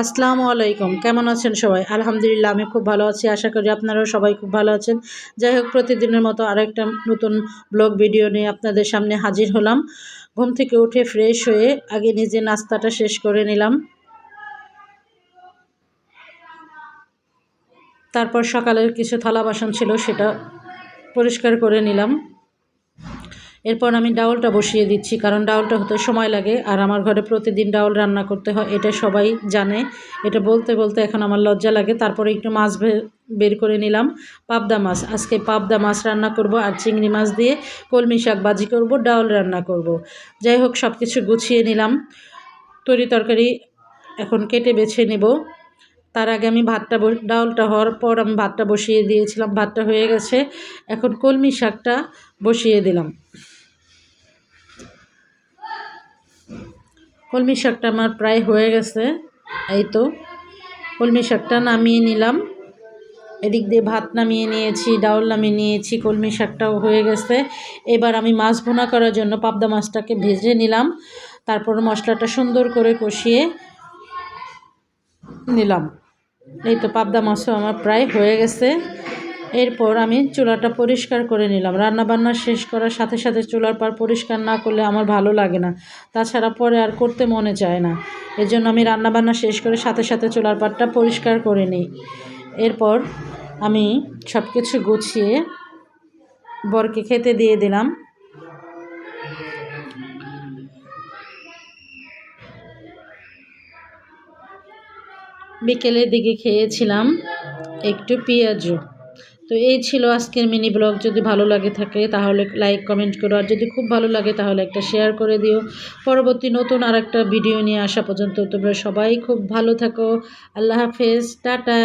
আসসালামু আলাইকুম। কেমন আছেন সবাই? আলহামদুলিল্লাহ, আমি খুব ভালো আছি। আশা করি আপনারাও সবাই খুব ভালো আছেন। যাই হোক, প্রতিদিনের মতো আরেকটা নতুন ব্লগ ভিডিও নিয়ে আপনাদের সামনে হাজির হলাম। ঘুম থেকে উঠে ফ্রেশ হয়ে আগে নিজে নাস্তাটা শেষ করে নিলাম। তারপর সকালের কিছু থালা বাসন ছিল, সেটা পরিষ্কার করে নিলাম। এরপর আমি ডাউলটা বসিয়ে দিচ্ছি, কারণ ডাউলটা হতে সময় লাগে। আর আমার ঘরে প্রতিদিন ডাউল রান্না করতে হয়, এটা সবাই জানে। এটা বলতে বলতে এখন আমার লজ্জা লাগে। তারপরে একটু মাছ বের করে নিলাম, পাবদা মাছ। আজকে পাবদা মাছ রান্না করব আর চিংড়ি মাছ দিয়ে কলমি শাক বাজি করব, ডাউল রান্না করব। যাই হোক সব কিছু গুছিয়ে নিলাম। তরি তরকারি এখন কেটে বেছে নেব। তার আগে আমি ভাতটা ডাউলটা হওয়ার পর আমি ভাতটা বসিয়ে দিয়েছিলাম, ভাতটা হয়ে গেছে। এখন কলমি শাকটা বসিয়ে দিলাম। কলমি শাকটা আমার প্রায় হয়ে গেছে, এই তো। কলমি শাকটা নামিয়ে নিলাম। এদিক দিয়ে ভাত নামিয়ে নিয়েছি, ডাউল নামিয়ে নিয়েছি, কলমি শাকটাও হয়ে গেছে। এবার আমি মাছ ভুনা করার জন্য পাবদা মাছটাকে ভেজে নিলাম। তারপর মশলাটা সুন্দর করে কষিয়ে নিলাম। এই তো পাবদা মাছও আমার প্রায় হয়ে গেছে। এরপর আমি চুলাটা পরিষ্কার করে নিলাম। রান্না বান্না শেষ করার সাথে সাথে চুলার পার পরিষ্কার না করলে আমার ভালো লাগে না। তাছাড়া পরে আর করতে মনে চায় না। এর জন্য আমি রান্না বান্না শেষ করে সাথে সাথে চুলার পাড়টা পরিষ্কার করে নিই। এরপর আমি সব কিছু গুছিয়ে বরকে খেতে দিয়ে দিলাম। বিকেলের দিকে খেয়েছিলাম একটু পেঁয়াজু তো এই ছিল আজকের মিনি ব্লগ। যদি ভালো লাগে থাকে, তাহলে লাইক কমেন্ট করো। আর যদি খুব ভালো লাগে, তাহলে একটা শেয়ার করে দিও। পরবর্তী নতুন আর একটা ভিডিও নিয়ে আসা পর্যন্ত তোমরা সবাই খুব ভালো থাকো। আল্লাহ হাফেজ। টাটা।